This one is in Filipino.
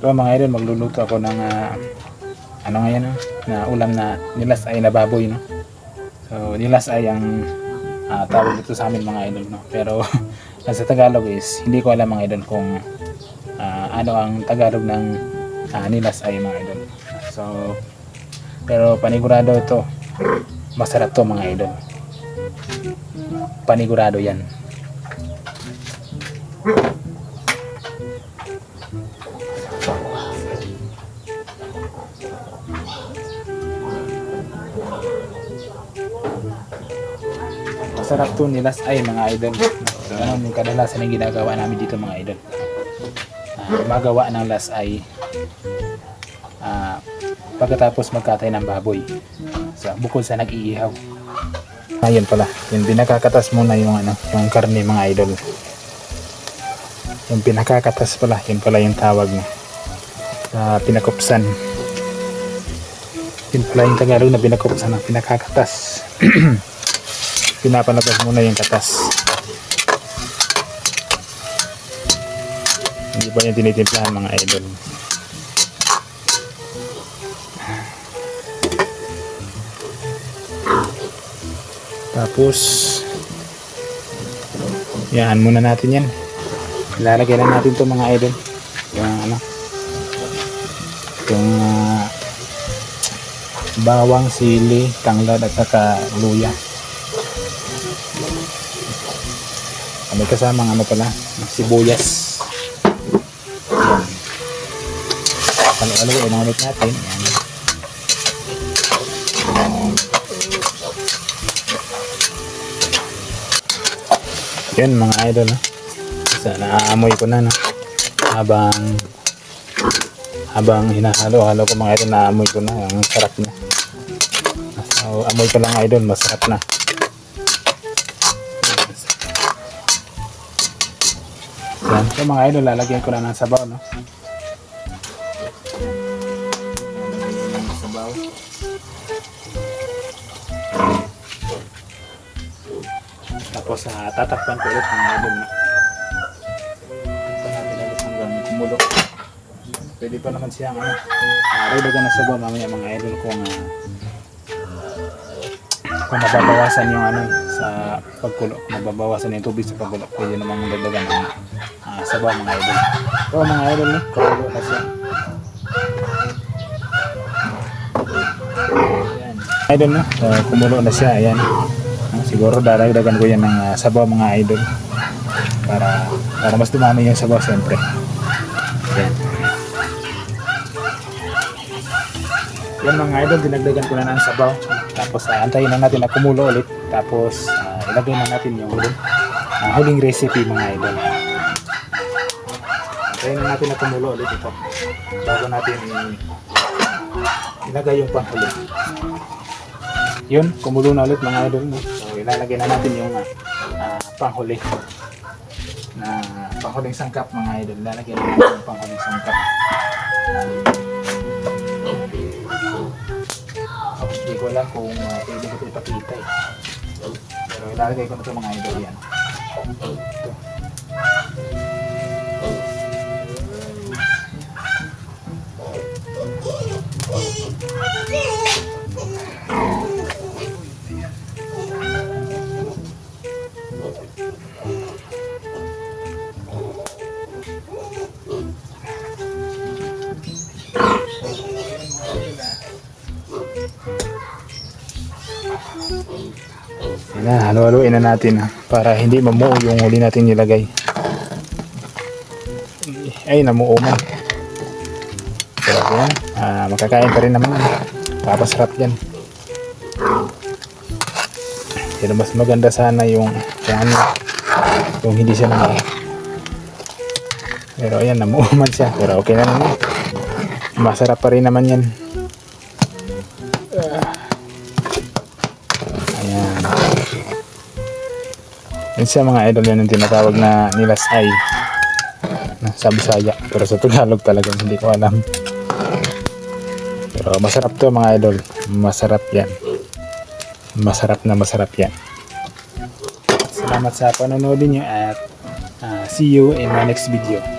So mga idol, magluluto ako ng ah, ano ngayon no? na ulam na nilas ay na baboy no. So nilas ay ang ah, tawag dito sa amin mga idol no. Pero sa Tagalog is hindi ko alam mga idol kung ah, ano ang Tagalog ng ah, nilas ay mga idol. So pero panigurado ito. Masarap to mga idol. Panigurado yan. Masarap to nilas ay mga idol. So, ano yung kadalasan yung ginagawa namin dito mga idol. Ah, gumagawa ng las ay ah, pagkatapos magkatay ng baboy. So, bukod sa nag-iihaw. Ayun pala, yung pinakakatas muna yung ano, yung karne mga idol. Yung pinakakatas pala, yun pala yung tawag na sa pinakupsan. Yun pala yung Tagalog na pinakupsan ng pinakakatas. Pinapalabas muna yung katas. Hindi pa niya tinitimplahan mga idol. Tapos, yan muna natin yan. Ilalagay lang natin to mga idol. Yung ano, yung ah, bawang, sili, tanglad at saka luya. May kasamang ano pala, sibuyas. Yan. Halo-haloin ulit natin. Yan. Yan mga idol. No? Sa naaamoy ko na no. Habang habang hinahalo-halo ko mga idol, naamoy ko na. Ang sarap na. So, amoy ko lang idol, masarap na. Yan. So mga idol, lalagyan ko na ng sabaw, no? Sabaw. Tapos uh, tatakpan ko ulit mga idol, no? Tatakpan natin ulit hanggang kumulo. Pwede pa naman siyang, ano, uh, dagdagan na sabaw mamaya mga idol kung uh, kung mababawasan yung ano sa pagkulo, mababawasan yung tubig sa pagkulo, pwede namang dagdagan ng ah, sabaw mga idol. So mga idol, no? Kumulo na siya. Ayan. Idol, no? So, kumulo na siya, ayan. Siguro dadagdagan ko yan ng ah, sabaw mga idol. Para, para mas dumami yung sabaw siyempre. Ayan. Yan mga idol, dinagdagan ko na ng sabaw. Tapos uh, antayin na natin na kumulo ulit. Tapos ah, ilagay na natin yung huling, ah, huling recipe mga idol. Antayin na natin na kumulo ulit ito. Bago natin ilagay yung panghuli. Yun, kumulo na ulit mga idol. No? So ilalagay na natin yung ah, panghuli na panghuling sangkap mga idol. Ilalagay na natin yung panghuling sangkap. Tapos hindi ko alam kung uh, pwede ko ito ipakita eh. Pero ilalagay ko na ito mga idol yan. Ito. Yan na, halo-haloin na natin ha, para hindi mamuo yung huli natin nilagay. Ay, namuo man. Pero yan, ah, makakain pa rin naman. Papasarap yan. Pero mas maganda sana yung, yung ano, yung hindi siya namuo. Pero ayan, namuo man siya. Pero okay na naman. Masarap pa rin naman yan. Ayan. Yun siya mga idol yan yung tinatawag na nilas ay sa Bisaya. Pero sa Tagalog talaga hindi ko alam. Pero masarap to mga idol. Masarap yan. Masarap na masarap yan. Salamat sa panonood niyo at ah, see you in my next video.